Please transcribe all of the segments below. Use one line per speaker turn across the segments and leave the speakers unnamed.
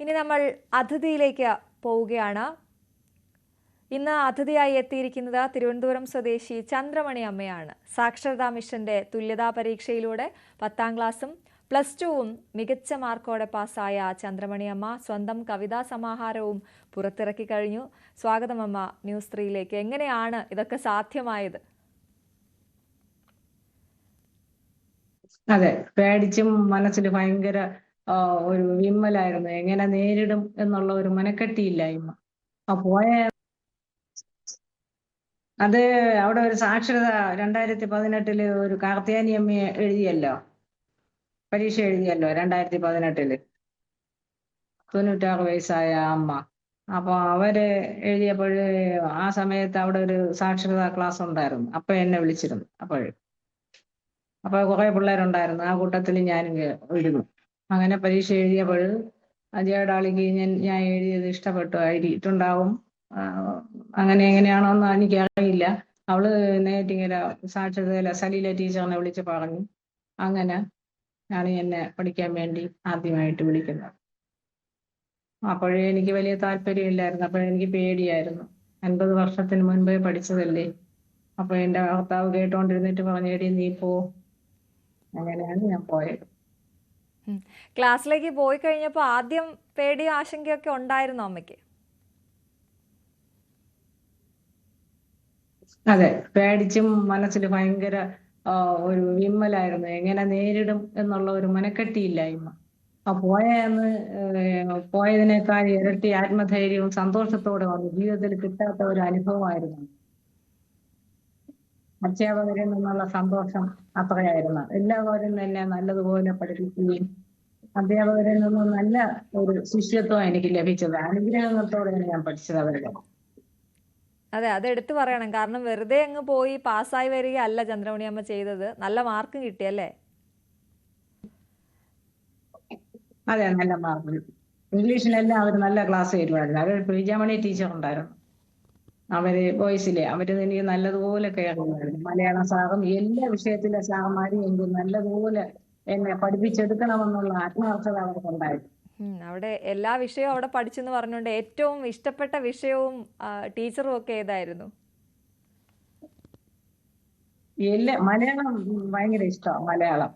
ഇനി നമ്മൾ അതിഥിയിലേക്ക് പോവുകയാണ്. ഇന്ന് അതിഥിയായി എത്തിയിരിക്കുന്നത് തിരുവനന്തപുരം സ്വദേശി ചന്ദ്രമണി അമ്മയാണ്. സാക്ഷരതാ മിഷന്റെ തുല്യതാ പരീക്ഷയിലൂടെ പത്താം ക്ലാസ്സും പ്ലസ് ടുവും മികച്ച മാർക്കോടെ പാസ്സായ ചന്ദ്രമണി അമ്മ സ്വന്തം കവിതാ സമാഹാരവും പുറത്തിറക്കി കഴിഞ്ഞു. സ്വാഗതം അമ്മ ന്യൂസ് ത്രീയിലേക്ക്. എങ്ങനെയാണ് ഇതൊക്കെ സാധ്യമായത്?
അതെ പേടിച്ചും മനസ്സിൽ ഭയങ്കര ഒരു വിമ്മലായിരുന്നു. എങ്ങനെ നേരിടും എന്നുള്ള ഒരു മനക്കെട്ടിയില്ലായ്മ. ആ പോയ അത് അവിടെ ഒരു സാക്ഷരത രണ്ടായിരത്തി പതിനെട്ടിൽ ഒരു കാർത്തിയാനി അമ്മ എഴുതിയല്ലോ? പരീക്ഷ എഴുതിയല്ലോ രണ്ടായിരത്തി പതിനെട്ടിൽ തൊണ്ണൂറ്റാറ് വയസ്സായ അമ്മ. അപ്പൊ അവർ എഴുതിയപ്പോഴ് ആ സമയത്ത് അവിടെ ഒരു സാക്ഷരതാ ക്ലാസ് ഉണ്ടായിരുന്നു. അപ്പൊ എന്നെ വിളിച്ചിരുന്നു. അപ്പോഴ്. അപ്പൊ കുറെ പിള്ളേരുണ്ടായിരുന്നു. ആ കൂട്ടത്തിൽ ഞാനും ഇരുന്നു. അങ്ങനെ പരീക്ഷ എഴുതിയപ്പോൾ അജയടാളിക്ക് ഞാൻ ഞാൻ എഴുതിയത് ഇഷ്ടപ്പെട്ടു എഴുതിയിട്ടുണ്ടാവും അങ്ങനെ എങ്ങനെയാണോന്ന് എനിക്ക് അറിയില്ല. അവൾ നേറ്റിങ്ങര സാക്ഷരതയില സലീല ടീച്ചറിനെ വിളിച്ച് പറഞ്ഞു. അങ്ങനെ ആണ് എന്നെ പഠിക്കാൻ വേണ്ടി ആദ്യമായിട്ട് വിളിക്കുന്നത്. അപ്പോഴേ എനിക്ക് വലിയ താല്പര്യമില്ലായിരുന്നു അപ്പോഴേ എനിക്ക് പേടിയായിരുന്നു. അൻപത് വർഷത്തിന് മുൻപേ പഠിച്ചതല്ലേ? അപ്പൊ എന്റെ ഭർത്താവ് കേട്ടോണ്ടിരുന്നിട്ട് പറഞ്ഞു എടി നീ പോ. അങ്ങനെയാണ് ഞാൻ പോയത്.
ക്ലാസ്സിലേക്ക് പോയി കഴിഞ്ഞപ്പോൾ ആദ്യം പേടിയും ആശങ്കയൊക്കെ ഉണ്ടായിരുന്നു അമ്മയ്ക്ക്?
അതെ പേടിച്ചും മനസ്സിൽ ഭയങ്കര ഒരു വിമ്മലായിരുന്നു. എങ്ങനെ നേരിടും എന്നുള്ള ഒരു മനക്കെട്ടിയില്ലായ്മ. ആ പോയെന്ന് പോയതിനേക്കാൾ ഇരട്ടി ആത്മധൈര്യവും സന്തോഷത്തോടെ വന്നു. ജീവിതത്തിൽ കിട്ടാത്ത ഒരു അനുഭവമായിരുന്നു അധ്യാപകരിൽ നിന്നുള്ള സന്തോഷം അത്രയായിരുന്നു. എല്ലാവരും തന്നെ നല്ലതുപോലെ പഠിപ്പിക്കുകയും അധ്യാപകരിൽ നിന്ന് നല്ല ഒരു ശിഷ്യത്വം എനിക്ക് ലഭിച്ചത്. അനുഗ്രഹത്തോടെയാണ് ഞാൻ പഠിച്ചത് അവരുടെ.
അതെ അത് എടുത്തു പറയണം. കാരണം വെറുതെ അങ്ങ് പോയി പാസ്സായി വരികയല്ല ചന്ദ്രമണി അമ്മ ചെയ്തത്. നല്ല മാർക്കും കിട്ടിയല്ലേ
അതെ നല്ല മാർക്ക് ഇംഗ്ലീഷിലെല്ലാം അവർ നല്ല ക്ലാസ് തരുമായിരുന്നു. അവർ പ്രീജാമണി ടീച്ചർ ഉണ്ടായിരുന്നു അവർ വോയിസിലെ അവർ എനിക്ക് നല്ലതുപോലെ കെയർ ചെയ്യുമായിരുന്നു മലയാളം സാറും എല്ലാ വിഷയത്തിലെ സാറന്മാരും എനിക്ക് നല്ലതുപോലെ എന്നെ പഠിപ്പിച്ചെടുക്കണമെന്നുള്ള ആത്മാർത്ഥത അവർക്കുണ്ടായിരുന്നു.
അവിടെ എല്ലാ വിഷയവും അവിടെ പഠിച്ചെന്ന് പറഞ്ഞുകൊണ്ട് ഏറ്റവും ഇഷ്ടപ്പെട്ട വിഷയവും ടീച്ചറും ഒക്കെ ഏതായിരുന്നു?
എല്ലാ മലയാളം ഭയങ്കര ഇഷ്ടമാണ് മലയാളം.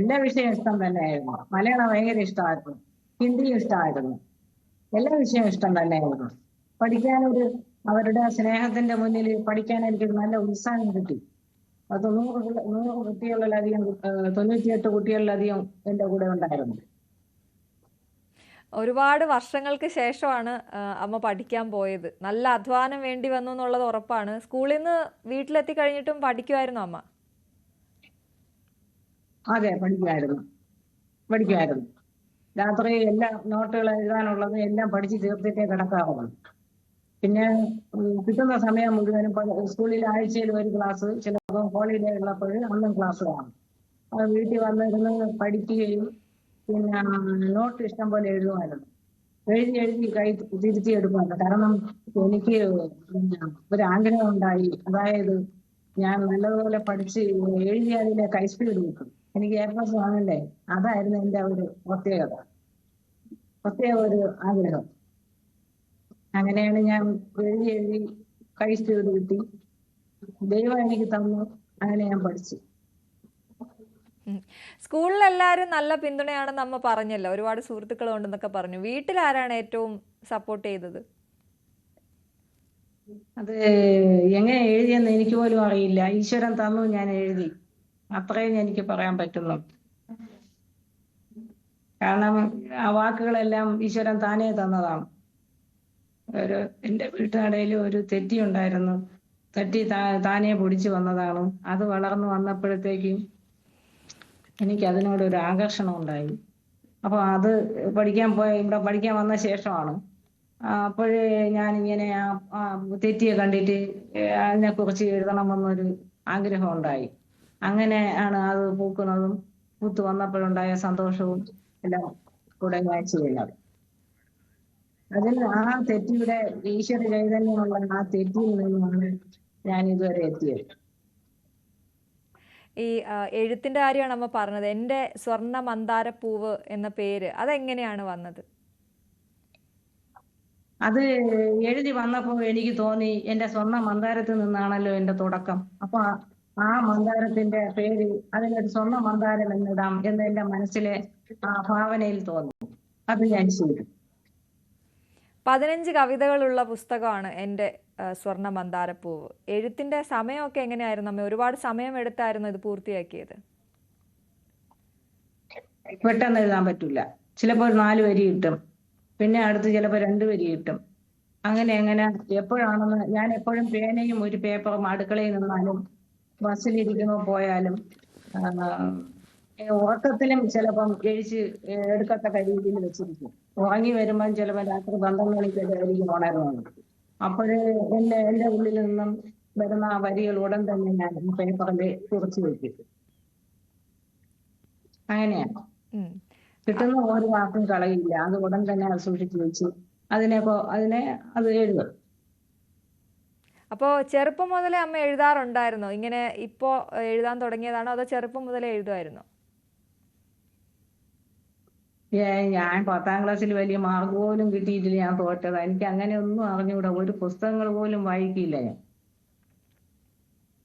എല്ലാ വിഷയവും ഇഷ്ടം തന്നെയായിരുന്നു. മലയാളം ഭയങ്കര ഇഷ്ടമായിരുന്നു. ഹിന്ദിയും ഇഷ്ടമായിരുന്നു. എല്ലാ വിഷയവും ഇഷ്ടം തന്നെയായിരുന്നു. പഠിക്കാനൊരു അവരുടെ സ്നേഹത്തിന്റെ മുന്നിൽ പഠിക്കാൻ എനിക്കൊരു നല്ല ഉത്സാഹം കിട്ടി. അത് നൂറ് തൊണ്ണൂറ് നൂറ് കുട്ടികളിലധികം തൊണ്ണൂറ്റിയെട്ട് കുട്ടികളിലധികം എന്റെ കൂടെ ഉണ്ടായിരുന്നു.
ഒരുപാട് വർഷങ്ങൾക്ക് ശേഷമാണ് അമ്മ പഠിക്കാൻ പോയത്. നല്ല അധ്വാനം വേണ്ടി വന്നു എന്നുള്ളത് ഉറപ്പാണ്. സ്കൂളിൽ നിന്ന് വീട്ടിലെത്തി കഴിഞ്ഞിട്ടും പഠിക്കുമായിരുന്നു അമ്മ?
അതെ പഠിക്കുമായിരുന്നു പഠിക്കുമായിരുന്നു രാത്രി എല്ലാ നോട്ടുകൾ എഴുതാനുള്ളത് എല്ലാം പഠിച്ചു തീർത്തിട്ടേ കിടക്കാറുള്ളൂ. പിന്നെ കിട്ടുന്ന സമയം മുഴുവനും സ്കൂളിൽ ആഴ്ചയിൽ ഒരു ക്ലാസ് ചിലപ്പോൾ ഹോളിഡേ ഉള്ളപ്പോൾ അന്നും ക്ലാസ് കാണും വീട്ടിൽ വന്നിരുന്ന് പഠിക്കുകയും പിന്നെ നോട്ട് ഇഷ്ടം പോലെ എഴുതുമായിരുന്നു. എഴുതി എഴുതി കൈ തിരുത്തി എടുക്കുമായിരുന്നു കാരണം എനിക്ക് ഒരു ആഗ്രഹം ഉണ്ടായി. അതായത് ഞാൻ നല്ലതുപോലെ പഠിച്ച് എഴുതി അതിലെ കൈ സ്പീഡ് കിട്ടും. എനിക്ക് പാസ് വാങ്ങണ്ടേ അതായിരുന്നു എന്റെ ഒരു പ്രത്യേകത. പ്രത്യേക ഒരു ആഗ്രഹം. അങ്ങനെയാണ് ഞാൻ എഴുതി എഴുതി കഴിച്ചു കിട്ടി. ദൈവം എനിക്ക് തന്നു. അങ്ങനെ ഞാൻ പഠിച്ചു.
സ്കൂളിൽ എല്ലാവരും നല്ല പിന്തുണയാണെന്ന് അമ്മ പറഞ്ഞല്ലോ. ഒരുപാട് സുഹൃത്തുക്കളുണ്ടെന്നൊക്കെ പറഞ്ഞു. വീട്ടിൽ ആരാണ് ഏറ്റവും സപ്പോർട്ട് ചെയ്തത്?
അത് എങ്ങനെ എഴുതിയെന്ന് എനിക്ക് പോലും അറിയില്ല. ഈശ്വരൻ തന്നു ഞാൻ എഴുതി. അത്രയും എനിക്ക് പറയാൻ പറ്റുന്നു കാരണം ആ വാക്കുകളെല്ലാം ഈശ്വരൻ താനേ തന്നതാണ്. ഒരു എന്റെ വീട്ടുകടയിൽ ഒരു തെറ്റി ഉണ്ടായിരുന്നു. തെറ്റി താ താനേ പൊടിച്ചു വന്നതാണ്. അത് വളർന്നു വന്നപ്പോഴത്തേക്കും എനിക്ക് അതിനോട് ഒരു ആകർഷണം ഉണ്ടായി. അപ്പൊ അത് പഠിക്കാൻ പോയ ഇവിടെ പഠിക്കാൻ വന്ന ശേഷമാണ്. അപ്പോഴേ ഇങ്ങനെ ആ തെറ്റിയെ കണ്ടിട്ട് അതിനെ കുറിച്ച് എഴുതണമെന്നൊരു ആഗ്രഹം ഉണ്ടായി. അങ്ങനെ ആണ് അത് പൂക്കുന്നതും പൂത്ത് വന്നപ്പോഴുണ്ടായ സന്തോഷവും എല്ലാം കൂടെ ഞാൻ ചെയ്യുന്നത് അതിൽ ആ തെറ്റിയുടെ ഈശ്വര ചൈതന്യമുള്ള ആ തെറ്റിൽ നിന്നാണ് ഞാൻ ഇതുവരെ എത്തിയത്.
ഈ എഴുത്തിന്റെ കാര്യമാണ് അമ്മ പറഞ്ഞത്. എന്റെ സ്വർണ മന്ദാരപ്പൂവ് എന്ന പേര് അതെങ്ങനെയാണ് വന്നത്?
അത് എഴുതി വന്നപ്പോൾ എനിക്ക് തോന്നി എന്റെ സ്വർണ മന്ദാരത്തിൽ നിന്നാണല്ലോ എന്റെ തുടക്കം. അപ്പൊ ആ- ആ മന്ദാരത്തിന്റെ പേര് അതിനൊരു സ്വർണ മന്ദാരം എന്നിടാം എന്ന് എന്റെ മനസ്സിലെ ആ ഭാവനയിൽ തോന്നി. അത് ഞാൻ ചെയ്തു.
പതിനഞ്ച് കവിതകളുള്ള പുസ്തകമാണ് എന്റെ സ്വർണ മന്ദാരപ്പൂവ് എഴുത്തിന്റെ സമയമൊക്കെ എങ്ങനെയായിരുന്നു അമ്മ? ഒരുപാട് സമയം എടുത്തായിരുന്നു ഇത് പൂർത്തിയാക്കിയത്.
പെട്ടെന്ന് എഴുതാൻ പറ്റില്ല ചിലപ്പോൾ നാല് വരി കിട്ടും. പിന്നെ അടുത്ത് ചിലപ്പോൾ രണ്ട് വരി കിട്ടും. അങ്ങനെ അങ്ങനെ. എപ്പോഴാണെന്ന് ഞാൻ എപ്പോഴും പേനയും ഒരു പേപ്പറും അടുക്കളയിൽ നിന്നാലും ബസ്സിലിരിക്കുന്നു പോയാലും ഉറക്കത്തിലും ചിലപ്പം എഴിച്ച് എടുക്കത്തക്ക രീതിയിൽ വെച്ചിരിക്കും. ഉറങ്ങി വരുമ്പം ചിലപ്പോൾ രാത്രി പന്ത്രണ്ട് മണിക്കൊക്കെ ആയിരിക്കും ഉണരുന്നത്. അപ്പോഴേ എന്റെ എന്റെ ഉള്ളിൽ നിന്നും വരുന്ന ആ വരികൾ ഉടൻ തന്നെ ഞാൻ പേപ്പറിൽ കുറിച്ച് വെക്കും. അങ്ങനെയാണ്. കിട്ടുന്ന ഒരു വാക്കും കളയില്ല അത് ഉടൻ തന്നെ അത് സൂക്ഷിച്ചു വെച്ചു അതിനെ അതിനെ അത് എഴുതും.
അപ്പോ ചെറുപ്പം മുതലേ അമ്മ എഴുതാറുണ്ടായിരുന്നോ? ഇങ്ങനെ ഇപ്പോ എഴുതാൻ തുടങ്ങിയതാണോ? അതോ ചെറുപ്പം മുതലേ എഴുതുമായിരുന്നോ
ഏ, ഞാൻ പത്താം ക്ലാസ്സിൽ വലിയ മാർക്ക് പോലും കിട്ടിയിട്ടില്ല ഞാൻ തോറ്റത്. എനിക്ക് അങ്ങനെ ഒന്നും അറിഞ്ഞുകൂടാ ഒരു പുസ്തകങ്ങൾ പോലും വായിക്കില്ല ഞാൻ.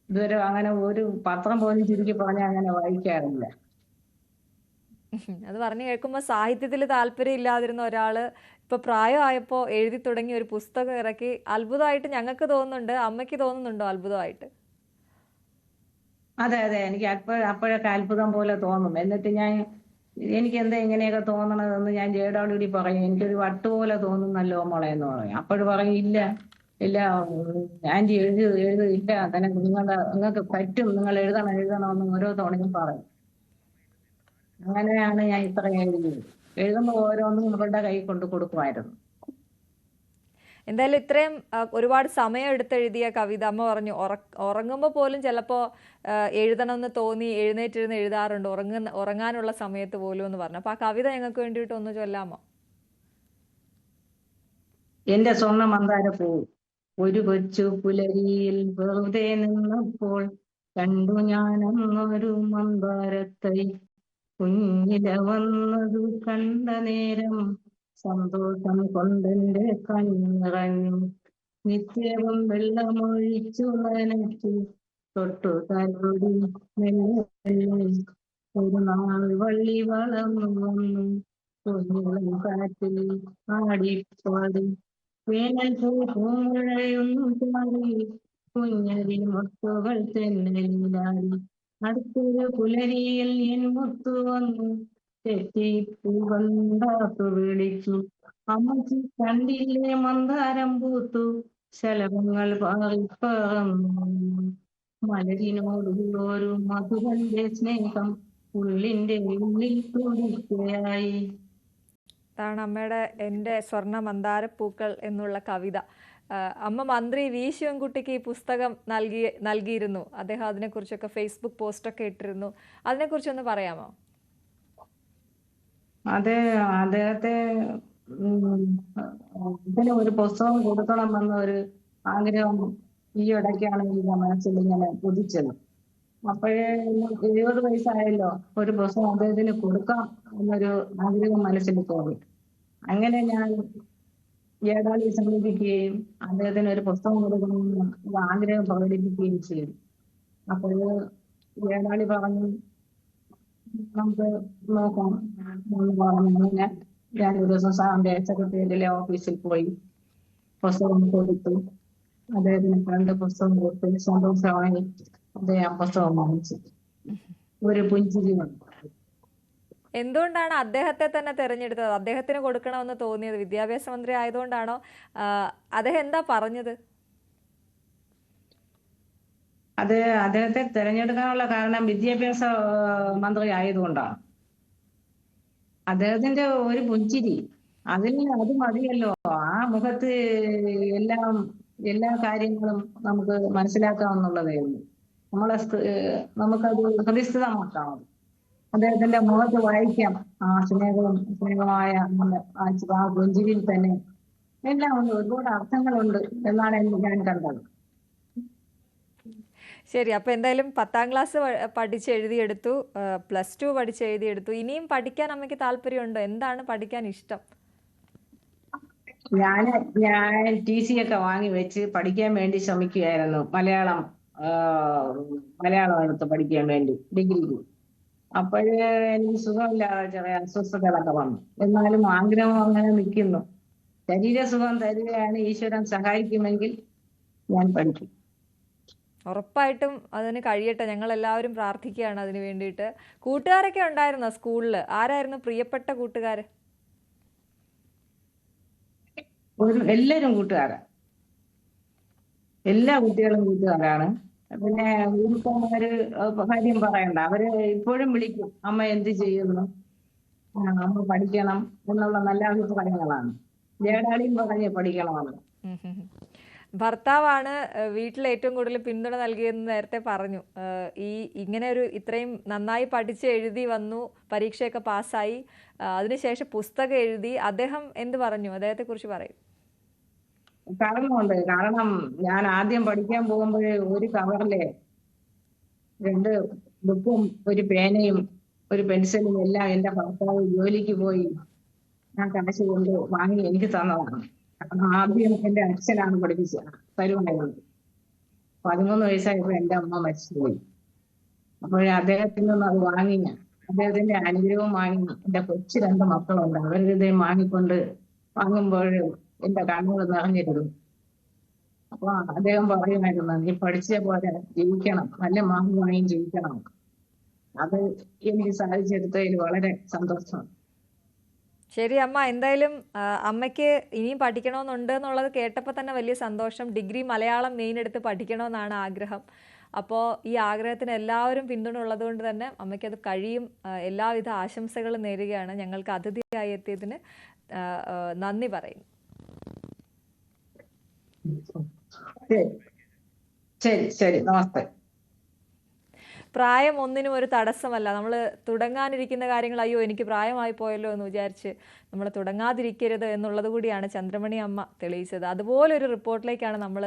ഇതുവരെ അങ്ങനെ ഒരു പത്രം പോലും ചുരുക്കി പറഞ്ഞാൽ അങ്ങനെ വായിക്കാറില്ല.
അത് പറഞ്ഞു കേൾക്കുമ്പോൾ സാഹിത്യത്തിൽ താല്പര്യം ഇല്ലാതിരുന്ന ഒരാൾ ഇപ്പൊ പ്രായമായപ്പോ എഴുതി തുടങ്ങി ഒരു പുസ്തകം ഇറക്കി. അത്ഭുതമായിട്ട് ഞങ്ങൾക്ക് തോന്നുന്നുണ്ട് അമ്മയ്ക്ക് തോന്നുന്നുണ്ടോ അത്ഭുതമായിട്ട്?
അതെ അതെ. എനിക്ക് അപ്പ അപ്പോഴൊക്കെ അത്ഭുതം പോലെ തോന്നും. എന്നിട്ട് ഞാൻ എനിക്ക് എന്താ ഇങ്ങനെയൊക്കെ തോന്നണതെന്ന് ഞാൻ ജേഡാളൂടി പറയും എനിക്കൊരു വട്ട് പോലെ തോന്നുന്നല്ലോ മോളെ എന്ന് പറഞ്ഞു. അപ്പോഴ് പറഞ്ഞു ഇല്ല ഇല്ല ആന്റി എഴുതി എഴുതി ഇല്ല തന്നെ നിങ്ങളുടെ നിങ്ങൾക്ക് പറ്റും നിങ്ങൾ എഴുതണം എഴുതണം എന്ന് ഓരോ തവണയും പറയും അങ്ങനെയാണ് ഞാൻ ഇത്രയും എഴുതിയത്. എഴുതുമ്പോൾ ഓരോന്നും അവരുടെ കൈ കൊണ്ട് കൊടുക്കുമായിരുന്നു.
എന്തായാലും ഇത്രയും ഒരുപാട് സമയം എടുത്തെഴുതിയ കവിത. അമ്മ പറഞ്ഞു ഉറങ്ങുമ്പോൾ പോലും ചിലപ്പോൾ എഴുതണമെന്ന് തോന്നി എഴുന്നേറ്റിരുന്ന് എഴുതാറുണ്ട്. ഉറങ്ങുന്ന ഉറങ്ങാനുള്ള സമയത്ത് പോലും എന്ന് പറഞ്ഞു. അപ്പോൾ ആ കവിത ഞങ്ങൾക്ക് വേണ്ടിയിട്ട് ഒന്ന് ചൊല്ലാമോ?
എന്റെ സ്വർണ മന്ദാര പൂ. ഒരു കൊച്ചു പുലരിയിൽ വെറുതെ നിന്നപ്പോൾ കണ്ടു ഞാൻ അന്നൊരു മന്ദാരത്തൈ. കുഞ്ഞില വന്നതു കണ്ട നേരം സന്തോഷം കൊണ്ടെന്റെ കണ്ണിറങ്ങി നിത്യവും വെള്ളമൊഴിച്ചു നനച്ചു തൊട്ടു തലോടി ഒരു നാൾ വള്ളി വളർന്നു വന്നു കുഞ്ഞുളം കാറ്റിൽ ആടിപ്പാടി. വേനൽ പൂമഴയൊന്നു ചാടി. കുഞ്ഞരി മുത്തുകൾ തെന്നലിലാടി അടുത്തൊരു പുലരിയിൽ എൻ മുത്തു വന്നു. തെറ്റി പൂവന്താത്തു വിളിച്ചു. അമ്മച്ചി കണ്ടില്ലേ മന്ദാരം പൂത്തു. ശലഭങ്ങൾ പാറിപ്പറന്നു മലരിനോടുള്ളൊരു മധുരന്റെ സ്നേഹം ഉള്ളിന്റെ ഉള്ളിൽ തുടിക്കുകയായി
അതാണ് അമ്മയുടെ എന്റെ സ്വർണ മന്ദാരപ്പൂക്കൾ എന്നുള്ള കവിത. അമ്മ മന്ത്രി വി ശിവൻകുട്ടിക്ക് ഈ പുസ്തകം നൽകി നൽകിയിരുന്നു. അദ്ദേഹം അതിനെക്കുറിച്ചൊക്കെ ഫേസ്ബുക്ക് പോസ്റ്റൊക്കെ ഇട്ടിരുന്നു. അതിനെക്കുറിച്ചൊന്ന് പറയാമോ?
അത് അദ്ദേഹത്തെ ഇതിന് ഒരു പുസ്തകം കൊടുക്കണമെന്ന ഒരു ആഗ്രഹം ഈ ഇടയ്ക്കാണ് എന്റെ മനസ്സിൽ ഇങ്ങനെ ഉദിച്ചത്. അപ്പോഴേ എഴുപത് വയസ്സായല്ലോ ഒരു പുസ്തകം അദ്ദേഹത്തിന് കൊടുക്കാം എന്നൊരു ആഗ്രഹം മനസ്സിൽ തോന്നി. അങ്ങനെ ഞാൻ ഏടാളി സമീപിക്കുകയും അദ്ദേഹത്തിന് ഒരു പുസ്തകം കൊടുക്കണമെന്ന് ആഗ്രഹം പ്രകടിപ്പിക്കുകയും ചെയ്തു. അപ്പോൾ ഏടാളി പറഞ്ഞു നമുക്ക് നോക്കാം. അങ്ങനെ ഞാൻ ഒരു ദിവസം സാറിന്റെ സെക്രട്ടേറിയറ്റിലെ ഓഫീസിൽ പോയി പുസ്തകം കൊടുത്തു. അദ്ദേഹത്തിന് രണ്ട് പുസ്തകം കൊടുത്തു. സന്തോഷമായി അദ്ദേഹം പുസ്തകം വാങ്ങിച്ചു. ഒരു പുഞ്ചിരി വന്നു.
എന്തുകൊണ്ടാണ് അദ്ദേഹത്തെ തന്നെ തെരഞ്ഞെടുത്തത്? അദ്ദേഹത്തിന് കൊടുക്കണമെന്ന് തോന്നിയത് വിദ്യാഭ്യാസ മന്ത്രി ആയതുകൊണ്ടാണോ? അദ്ദേഹം എന്താ പറഞ്ഞത്?
അത് അദ്ദേഹത്തെ തിരഞ്ഞെടുക്കാനുള്ള കാരണം വിദ്യാഭ്യാസ മന്ത്രി ആയതുകൊണ്ടാണ് അദ്ദേഹത്തിന്റെ ഒരു പുഞ്ചിരി. അതിന് അത് മതിയല്ലോ. ആ മുഖത്ത് എല്ലാം എല്ലാ കാര്യങ്ങളും നമുക്ക് മനസ്സിലാക്കാവുന്നുള്ളതേ ഉള്ളൂ. നമ്മളെ നമുക്കത് ഹൃദയസ്ഥിതമാക്കാം. അദ്ദേഹത്തിന്റെ മുഖത്ത് വായിക്കാം. ആ സ്നേഹവും സ്നേഹമായ ആ പുഞ്ചിരിയിൽ തന്നെ എല്ലാം ഉണ്ട് ഒരുപാട് അർത്ഥങ്ങളുണ്ട് എന്നാണ് ഞാൻ കണ്ടത്.
ശരി അപ്പോൾ എന്തായാലും പത്താം ക്ലാസ് പഠിച്ച് എഴുതിയെടുത്തു പ്ലസ് ടു പഠിച്ച് എഴുതിയെടുത്തു. ഇനിയും പഠിക്കാൻ അമ്മയ്ക്ക് താല്പര്യമുണ്ടോ? എന്താണ് പഠിക്കാൻ ഇഷ്ടം?
ഞാൻ ഞാൻ ടി സി ഒക്കെ വാങ്ങി വെച്ച് പഠിക്കാൻ വേണ്ടി ശ്രമിക്കുകയായിരുന്നു. മലയാളം മലയാളം എടുത്ത് പഠിക്കാൻ വേണ്ടി ഡിഗ്രിക്ക് അപ്പോഴേ എനിക്ക് സുഖമില്ലാതെ ചെറിയ അസ്വസ്ഥതകളൊക്കെ വന്നു. എന്നാലും ആഗ്രഹം അങ്ങനെ നിൽക്കുന്നു. ശരീരസുഖം തരികയാണ് ഈശ്വരൻ സഹായിക്കുമെങ്കിൽ ഞാൻ പഠിക്കും.
ഉറപ്പായിട്ടും അതിന് കഴിയട്ടെ. ഞങ്ങൾ എല്ലാവരും പ്രാർത്ഥിക്കുകയാണ് അതിന് വേണ്ടിയിട്ട്. കൂട്ടുകാരൊക്കെ ഉണ്ടായിരുന്നോ സ്കൂളിൽ ആരായിരുന്നു പ്രിയപ്പെട്ട കൂട്ടുകാർ
എല്ലാരും കൂട്ടുകാരാ. എല്ലാ കുട്ടികളും കൂട്ടുകാരാണ്. പിന്നെ ഗുരുക്കന്മാര് കാര്യം പറയണ്ട. അവർ ഇപ്പോഴും വിളിക്കും. അമ്മ എന്ത് ചെയ്യുന്നു? അമ്മ പഠിക്കണം എന്നുള്ള നല്ല അഭിപ്രായങ്ങളാണ്. ജേടാളിയും പറഞ്ഞ് പഠിക്കണമെന്ന്.
ഭർത്താവാണ് വീട്ടിൽ ഏറ്റവും കൂടുതൽ പിന്തുണ നൽകിയെന്ന് നേരത്തെ പറഞ്ഞു. ഈ ഇങ്ങനെ ഒരു ഇത്രയും നന്നായി പഠിച്ച് എഴുതി വന്നു പരീക്ഷയൊക്കെ പാസ്സായി അതിനുശേഷം പുസ്തകം എഴുതി അദ്ദേഹം എന്ത് പറഞ്ഞു? അദ്ദേഹത്തെ കുറിച്ച് പറയും.
കാരണമുണ്ട് കാരണം ഞാൻ ആദ്യം പഠിക്കാൻ പോകുമ്പോഴേ ഒരു കവറിലെ രണ്ട് ബുക്കും ഒരു പേനയും ഒരു പെൻസിലും എല്ലാം എന്റെ ഭർത്താവ് ജോലിക്ക് പോയി. ഞാൻ കാശ് കൊണ്ട് വാങ്ങി എനിക്ക് തന്നതാണ്. ആദ്യം എന്റെ അച്ഛനാണ് പഠിപ്പിച്ചത് തരുവായിരുന്നു പതിമൂന്ന് വയസ്സായപ്പോ എന്റെ അമ്മ മരിച്ചുപോയി. അപ്പോഴേ അദ്ദേഹത്തിൽ നിന്ന് അത് വാങ്ങി. അദ്ദേഹത്തിന്റെ അനുഗ്രഹവും വാങ്ങി. എന്റെ കൊച്ചു രണ്ട് മക്കളുണ്ട്. അവരിത് വാങ്ങിക്കൊണ്ട് വാങ്ങുമ്പോൾ എന്റെ കണ്ണുകൾ നിറഞ്ഞിരുന്നു. അപ്പൊ അദ്ദേഹം പറയുമായിരുന്നു നീ പഠിച്ച പോലെ ജീവിക്കണം. നല്ല മാർക്ക് ജീവിക്കണം. അത് എനിക്ക് സാധിച്ചെടുത്തതിൽ വളരെ സന്തോഷമാണ്
ശരി അമ്മ. എന്തായാലും അമ്മയ്ക്ക് ഇനിയും പഠിക്കണമെന്നുണ്ട് എന്നുള്ളത് കേട്ടപ്പോൾ തന്നെ വലിയ സന്തോഷം. ഡിഗ്രി മലയാളം മെയിൻ എടുത്ത് പഠിക്കണമെന്നാണ് ആഗ്രഹം. അപ്പോൾ ഈ ആഗ്രഹത്തിന് എല്ലാവരും പിന്തുണ ഉള്ളതുകൊണ്ട് തന്നെ അമ്മയ്ക്ക് അത് കഴിയും. എല്ലാവിധ ആശംസകളും നേരുകയാണ്. ഞങ്ങൾക്ക് അതിഥിയായി എത്തിയതിന് നന്ദി പറയുന്നു.
ശരി ശരി. നമസ്തേ.
പ്രായം ഒന്നിനും ഒരു തടസ്സമല്ല. നമ്മൾ തുടങ്ങാനിരിക്കുന്ന കാര്യങ്ങൾ അയ്യോ എനിക്ക് പ്രായമായി പോയല്ലോ എന്ന് വിചാരിച്ച് നമ്മൾ തുടങ്ങാതിരിക്കരുത് എന്നുള്ളത് കൂടിയാണ് ചന്ദ്രമണി അമ്മ തെളിയിച്ചത്. അതുപോലൊരു റിപ്പോർട്ടിലേക്കാണ് നമ്മൾ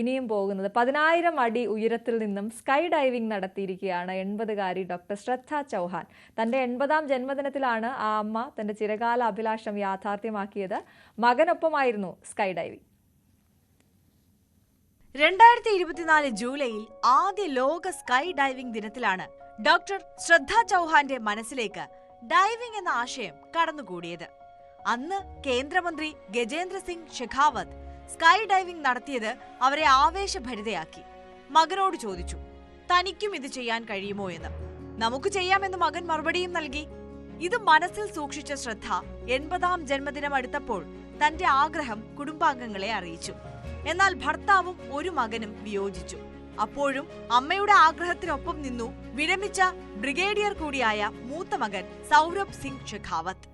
ഇനിയും പോകുന്നത്. പതിനായിരം അടി ഉയരത്തിൽ നിന്നും സ്കൈ ഡൈവിംഗ് നടത്തിയിരിക്കുകയാണ് എൺപതുകാരി ഡോക്ടർ ശ്രദ്ധ ചൗഹാൻ. തന്റെ എൺപതാം ജന്മദിനത്തിലാണ് ആ അമ്മ തന്റെ ചിരകാല അഭിലാഷം യാഥാർത്ഥ്യമാക്കിയത്. മകനൊപ്പമായിരുന്നു സ്കൈ ഡൈവിംഗ്.
രണ്ടായിരത്തി ഇരുപത്തിനാല് ജൂലൈയിൽ ആദ്യ ലോക സ്കൈ ഡൈവിംഗ് ദിനത്തിലാണ് ഡോക്ടർ ശ്രദ്ധ ചൗഹാന്റെ മനസ്സിലേക്ക് ഡൈവിംഗ് എന്ന ആശയം കടന്നുകൂടിയത്. അന്ന് കേന്ദ്രമന്ത്രി ഗജേന്ദ്ര സിംഗ് ഷെഖാവത്ത് സ്കൈ ഡൈവിംഗ് നടത്തിയത് അവരെ ആവേശഭരിതയാക്കി. മകനോട് ചോദിച്ചു തനിക്കും ഇത് ചെയ്യാൻ കഴിയുമോ എന്ന്? നമുക്ക് ചെയ്യാമെന്ന് മകൻ മറുപടിയും നൽകി ഇത് മനസ്സിൽ സൂക്ഷിച്ച ശ്രദ്ധ എൺപതാം ജന്മദിനം അടുത്തപ്പോൾ തന്റെ ആഗ്രഹം കുടുംബാംഗങ്ങളെ അറിയിച്ചു. എന്നാൽ ഭർത്താവും ഒരു മകനും വിയോജിച്ചു. അപ്പോഴും അമ്മയുടെ ആഗ്രഹത്തിനൊപ്പം നിന്നു വിരമിച്ച ബ്രിഗേഡിയർ കൂടിയായ മൂത്ത മകൻ സൗരഭ് സിംഗ് ഷെഖാവത്ത്.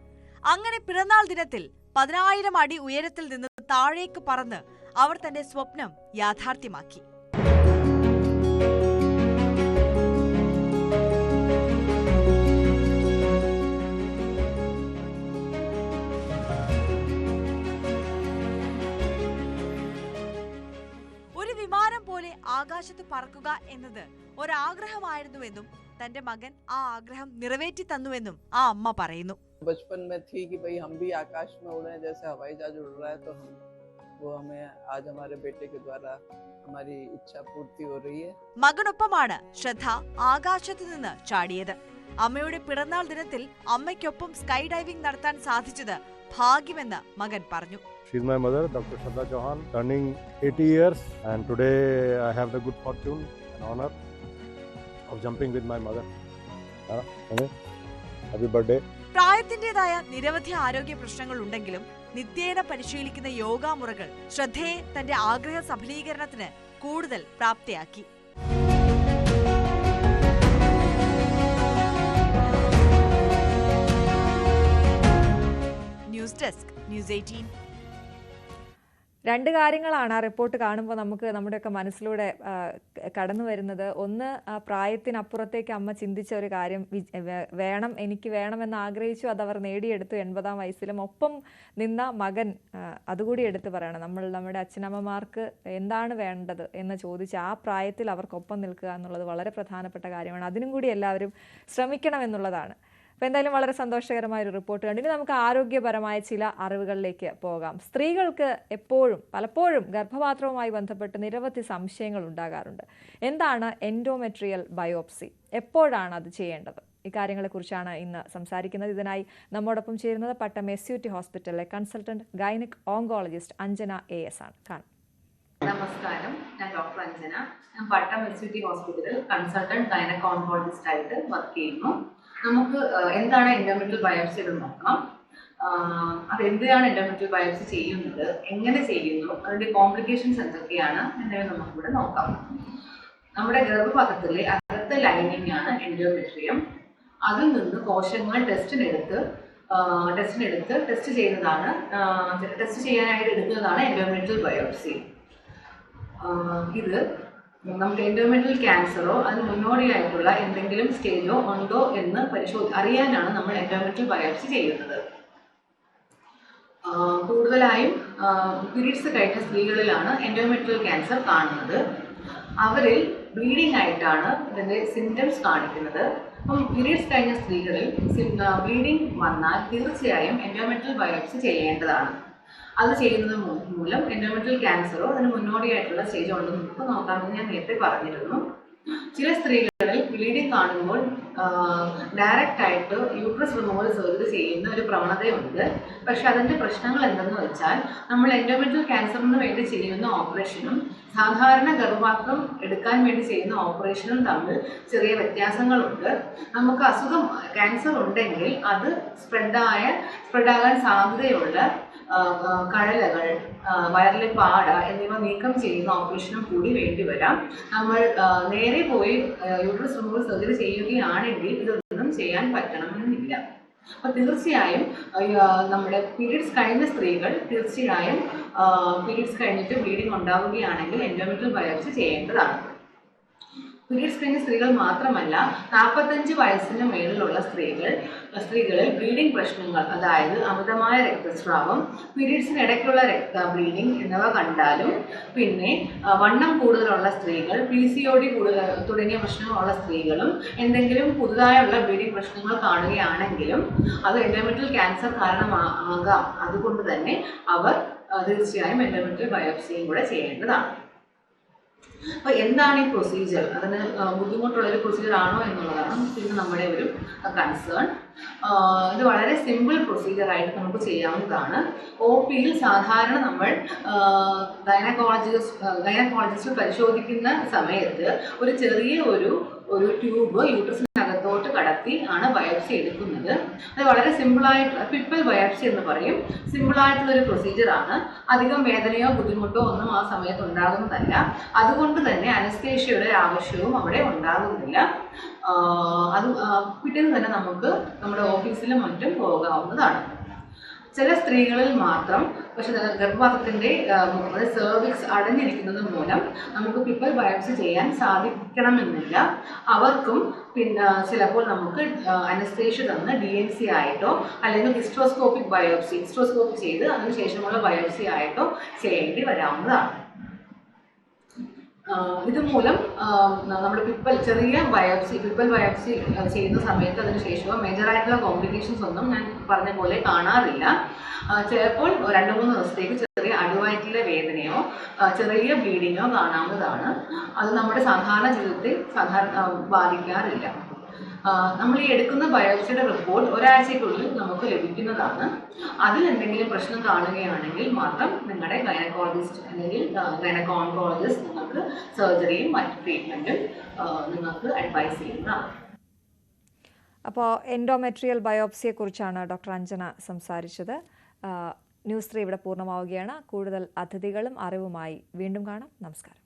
അങ്ങനെ പിറന്നാൾ ദിനത്തിൽ പതിനായിരം അടി ഉയരത്തിൽ നിന്ന് താഴേക്ക് പറന്ന് അവർ തന്റെ സ്വപ്നം യാഥാർത്ഥ്യമാക്കി. ആകാശത്ത് പറക്കുക എന്നത് ഒരാഗ്രഹമായിരുന്നുവെന്നും തന്റെ മകൻ ആ ആഗ്രഹം നിറവേറ്റി തന്നുവെന്നും ആ അമ്മ പറയുന്നു
बचपन में थी कि भाई हम भी आकाश में उड़े जैसे हवाई जहाज उड़ रहा है तो हम वो हमें आज हमारे बेटे के द्वारा हमारी इच्छा पूर्ति हो रही है
മകനൊപ്പമാണ് ശ്രദ്ധ ആകാശത്ത് നിന്ന് ചാടിയത് അമ്മയുടെ പിറന്നാൾ ദിനത്തിൽ അമ്മയ്ക്കൊപ്പം സ്കൈ ഡൈവിംഗ് നടത്താൻ സാധിച്ചത് ഭാഗ്യമെന്ന് മകൻ പറഞ്ഞു. പ്രായത്തിന്റേതായ നിരവധി ആരോഗ്യ പ്രശ്നങ്ങൾ ഉണ്ടെങ്കിലും നിത്യേന പരിശീലിക്കുന്ന യോഗ മുറകൾ ശ്രദ്ധയെ തന്റെ ആഗ്രഹ സഫലീകരണത്തിന് കൂടുതൽ പ്രാപ്തിയാക്കി. News desk news eighteen.
രണ്ട് കാര്യങ്ങളാണ് ആ റിപ്പോർട്ട് കാണുമ്പോൾ നമുക്ക് നമ്മുടെയൊക്കെ മനസ്സിലൂടെ കടന്നു വരുന്നത്. ഒന്ന് ആ പ്രായത്തിനപ്പുറത്തേക്ക് അമ്മ ചിന്തിച്ച ഒരു കാര്യം വേണം എനിക്ക് വേണമെന്ന് ആഗ്രഹിച്ചു അത് അവർ നേടിയെടുത്തു എൺപതാം വയസ്സിലും. ഒപ്പം നിന്ന മകൻ അതുകൂടി എടുത്തു പറയണം. നമ്മൾ നമ്മുടെ അച്ഛനമ്മമാർക്ക് എന്താണ് വേണ്ടത് എന്ന് ചോദിച്ച് ആ പ്രായത്തിൽ അവർക്കൊപ്പം നിൽക്കുക എന്നുള്ളത് വളരെ പ്രധാനപ്പെട്ട കാര്യമാണ്. അതിനും കൂടി എല്ലാവരും ശ്രമിക്കണം എന്നുള്ളതാണ്. അപ്പോൾ എന്തായാലും വളരെ സന്തോഷകരമായ ഒരു റിപ്പോർട്ട് കണ്ടു. ഇനി നമുക്ക് ആരോഗ്യപരമായ ചില അറിവുകളിലേക്ക് പോകാം. സ്ത്രീകൾക്ക് എപ്പോഴും പലപ്പോഴും ഗർഭപാത്രവുമായി ബന്ധപ്പെട്ട് നിരവധി സംശയങ്ങൾ ഉണ്ടാകാറുണ്ട്. എന്താണ് എൻഡോമെട്രിയൽ ബയോപ്സി എപ്പോഴാണ് അത് ചെയ്യേണ്ടത്? ഇക്കാര്യങ്ങളെക്കുറിച്ചാണ് ഇന്ന് സംസാരിക്കുന്നത്. ഇതിനായി നമ്മോടൊപ്പം ചേരുന്നത് പട്ടം എസ് യു ടി ഹോസ്പിറ്റലിലെ consultant gynaec oncologist Anjana A S ആണ്. കാണാം.
നമസ്കാരം. ഞാൻ ഡോക്ടർ അഞ്ജന. ഞാൻ പട്ടം എസ് യു ടി ഹോസ്പിറ്റലിൽ കൺസൾട്ടന്റ് ഗൈനക്കോൺകോളജിസ്റ്റ് ആയിട്ട് വർക്ക് ചെയ്യുന്നു. നമുക്ക് എന്താണ് എൻഡോമെട്രിയൽ ബയോപ്സി എന്ന് നോക്കാം. അത് എന്തിനാണ് എൻഡോമെട്രിയൽ ബയോപ്സി ചെയ്യുന്നത്? എങ്ങനെ ചെയ്യുന്നു? അതിന്റെ കോംപ്ലിക്കേഷൻസ് എന്തൊക്കെയാണ്? എന്നിവ നമുക്കിവിടെ നോക്കാം. നമ്മുടെ ഗർഭപാത്രത്തിലെ അകത്തെ ലൈനിങ് ആണ് എൻഡോമെട്രിയം അതിൽ നിന്ന് കോശങ്ങൾ ടെസ്റ്റിനെടുത്ത് ടെസ്റ്റിനെടുത്ത് ടെസ്റ്റ് ചെയ്യുന്നതാണ് ടെസ്റ്റ് ചെയ്യാനായിട്ട് എടുക്കുന്നതാണ് എൻഡോമെട്രിയൽ ബയോപ്സി ഇത് നമുക്ക് എൻഡോമെട്രൽ ക്യാൻസറോ അതിന് മുന്നോടിയായിട്ടുള്ള എന്തെങ്കിലും സ്റ്റേജോ ഉണ്ടോ എന്ന് പരിശോധി അറിയാനാണ് നമ്മൾ എൻഡോമെട്രിയൽ ബയോപ്സി ചെയ്യുന്നത്. കൂടുതലായും പീരീഡ്സ് കഴിഞ്ഞ സ്ത്രീകളിലാണ് എൻഡോമെട്രൽ ക്യാൻസർ കാണുന്നത്. അവരിൽ ബ്ലീഡിംഗ് ആയിട്ടാണ് ഇതിന്റെ സിംറ്റംസ് കാണിക്കുന്നത്. അപ്പം പീരീഡ്സ് കഴിഞ്ഞ സ്ത്രീകളിൽ ബ്ലീഡിംഗ് വന്നാൽ തീർച്ചയായും എൻഡോമെട്രൽ ബയോപ്സി ചെയ്യേണ്ടതാണ്. അത് ചെയ്യുന്നത് മൂലം എൻഡോമെട്രിയൽ ക്യാൻസറോ അതിന് മുന്നോടിയായിട്ടുള്ള സ്റ്റേജ് ഉണ്ടെന്ന് നമുക്ക് നോക്കാമെന്ന് ഞാൻ നേരത്തെ പറഞ്ഞിരുന്നു. ചില സ്ത്രീകളിൽ ബ്ലീഡിംഗ് കാണുമ്പോൾ ഡയറക്റ്റ് ആയിട്ട് യൂട്രസ് റിമൂവൽ സർജറി ചെയ്യുന്ന ഒരു പ്രവണതയുണ്ട്. പക്ഷെ അതിന്റെ പ്രശ്നങ്ങൾ എന്തെന്ന് വെച്ചാൽ നമ്മൾ എൻഡോമെട്രിയൽ ക്യാൻസറിന് വേണ്ടി ചെയ്യുന്ന ഓപ്പറേഷനും സാധാരണ ഗർഭപാത്രം എടുക്കാൻ വേണ്ടി ചെയ്യുന്ന ഓപ്പറേഷനും തമ്മിൽ ചെറിയ വ്യത്യാസങ്ങളുണ്ട്. നമുക്ക് അസുഖം ക്യാൻസർ ഉണ്ടെങ്കിൽ അത് സ്പ്രെഡായ സ്പ്രെഡാകാൻ സാധ്യതയുള്ള കഴലകൾ വയറിലെ പാട എന്നിവ നീക്കം ചെയ്യുന്ന ഓപ്പറേഷനും കൂടി വേണ്ടിവരാം നമ്മൾ നേരെ പോയി യൂട്രസ് റിമൂവൽ സർജറി ചെയ്യുകയാണെങ്കിൽ ഇതൊന്നും ചെയ്യാൻ പറ്റണമെന്നില്ല. അപ്പൊ തീർച്ചയായും നമ്മുടെ പീരീഡ്സ് കഴിഞ്ഞ സ്ത്രീകൾ തീർച്ചയായും പീരീഡ്സ് കഴിഞ്ഞിട്ട് ബ്ലീഡിംഗ് ഉണ്ടാവുകയാണെങ്കിൽ എൻഡോമെട്രിയൽ ബയോപ്സി ചെയ്യേണ്ടതാണ്. പീരീഡ്സ് കഴിഞ്ഞ സ്ത്രീകൾ മാത്രമല്ല നാൽപ്പത്തഞ്ച് വയസ്സിന് മേളിലുള്ള സ്ത്രീകൾ സ്ത്രീകളിൽ ബ്ലീഡിംഗ് പ്രശ്നങ്ങൾ അതായത് അമിതമായ രക്തസ്രാവം പീരീഡ്സിനിടയ്ക്കുള്ള രക്ത ബ്ലീഡിംഗ് എന്നിവ കണ്ടാലും പിന്നെ വണ്ണം കൂടുതലുള്ള സ്ത്രീകൾ പി സി ഒ ഡി കൂടുതൽ തുടങ്ങിയ പ്രശ്നങ്ങളുള്ള സ്ത്രീകളും എന്തെങ്കിലും പുതുതായുള്ള ബ്ലീഡിംഗ് പ്രശ്നങ്ങൾ കാണുകയാണെങ്കിലും അത് എൻഡോമെറ്റൽ ക്യാൻസർ കാരണമാകാം അതുകൊണ്ട് തന്നെ അവർ തീർച്ചയായും എൻഡോമെറ്റൽ ബയോപ്സിയും കൂടെ ചെയ്യേണ്ടതാണ്. അപ്പൊ എന്താണ് ഈ പ്രൊസീജിയർ അതിന് ആ, ബുദ്ധിമുട്ടുള്ള ഒരു പ്രൊസീജിയർ ആണോ എന്നുള്ളതാണ് പിന്നെ നമ്മുടെ ഒരു കൺസേൺ ഇത് വളരെ സിമ്പിൾ പ്രൊസീജിയർ ആയിട്ട് നമുക്ക് ചെയ്യാവുന്നതാണ്. ഒ പിയിൽ സാധാരണ നമ്മൾ ഗൈനക്കോളജിസ്റ്റ് ഗൈനക്കോളജിസ്റ്റ് പരിശോധിക്കുന്ന സമയത്ത് ഒരു ചെറിയ ഒരു ഒരു ട്യൂബ് യൂട്രസിനകത്തോട്ട് കടത്തി ആണ് ബയോപ്സി എടുക്കുന്നത്. അത് വളരെ സിമ്പിളായിട്ടുള്ള പിപ്പൽ ബയോപ്സി എന്ന് പറയും. സിമ്പിളായിട്ടുള്ള ഒരു പ്രൊസീജിയർ ആണ്. അധികം വേദനയോ ബുദ്ധിമുട്ടോ ഒന്നും ആ സമയത്ത് ഉണ്ടാകുന്നതല്ല. അതുകൊണ്ട് തന്നെ അനസ്തേഷ്യയുടെ ആവശ്യവും അവിടെ ഉണ്ടാകുന്നില്ല. അത് പിറ്റേന്ന് തന്നെ നമുക്ക് നമ്മുടെ ഓഫീസിലും മറ്റും പോകാവുന്നതാണ്. ചില സ്ത്രീകളിൽ മാത്രം പക്ഷെ ഗർഭപാത്രത്തിന്റെ സെർവിക്സ് അടഞ്ഞിരിക്കുന്നത് മൂലം നമുക്ക് പിപ്പൽ ബയോപ്സി ചെയ്യാൻ സാധിക്കണമെന്നില്ല. അവർക്കും പിന്നെ ചിലപ്പോൾ നമുക്ക് അനസ്തേഷ്യ തന്ന് ഡി എൻ സി ആയിട്ടോ അല്ലെങ്കിൽ ഹിസ്ട്രോസ്കോപ്പിക് ബയോപ്സി ഹിസ്ട്രോസ്കോപ്പ് ചെയ്ത് അതിനുശേഷമുള്ള ബയോപ്സി ആയിട്ടോ ചെയ്യേണ്ടി വരാവുന്നതാണ്. ഇതുമൂലം നമ്മുടെ പിപ്പൽ ചെറിയ ബയോപ്സി പിപ്പൽ ബയോപ്സി ചെയ്യുന്ന സമയത്ത് അതിന് ശേഷമോ മേജറായിട്ടുള്ള കോംപ്ലിക്കേഷൻസ് ഒന്നും ഞാൻ പറഞ്ഞ പോലെ കാണാറില്ല. ചിലപ്പോൾ രണ്ട് മൂന്ന് ദിവസത്തേക്ക് ചെറിയ അടിവയറ്റിലെ വേദനയോ ചെറിയ ബ്ലീഡിങ്ങോ കാണാവുന്നതാണ്. അത് നമ്മുടെ സാധാരണ ജീവിതത്തിൽ സാധാരണ ബാധിക്കാറില്ല. നമ്മൾ ഈ എടുക്കുന്ന ബയോപ്സിയുടെ റിപ്പോർട്ട് ഒരാഴ്ചയ്ക്കുള്ളിൽ നമുക്ക് ലഭിക്കുന്നതാണ്. അതിൽ എന്തെങ്കിലും പ്രശ്നം കാണുകയാണെങ്കിൽ മാത്രം നിങ്ങളുടെ ഗൈനക്കോളജിസ്റ്റ് അല്ലെങ്കിൽ ഗൈനക്കോൺകോളജിസ്റ്റ് നിങ്ങൾക്ക് സർജറിയും മറ്റ് ട്രീറ്റ്മെന്റും നിങ്ങൾക്ക് അഡ്വൈസ് ചെയ്യുന്നതാണ്.
അപ്പോൾ എൻഡോമെട്രിയൽ ബയോപ്സിയെക്കുറിച്ചാണ് ഡോക്ടർ അഞ്ജന സംസാരിച്ചത്. ന്യൂസ് ത്രീ ഇവിടെ പൂർണമാവുകയാണ്. കൂടുതൽ അതിഥികളും അറിവുമായി വീണ്ടും കാണാം. നമസ്കാരം.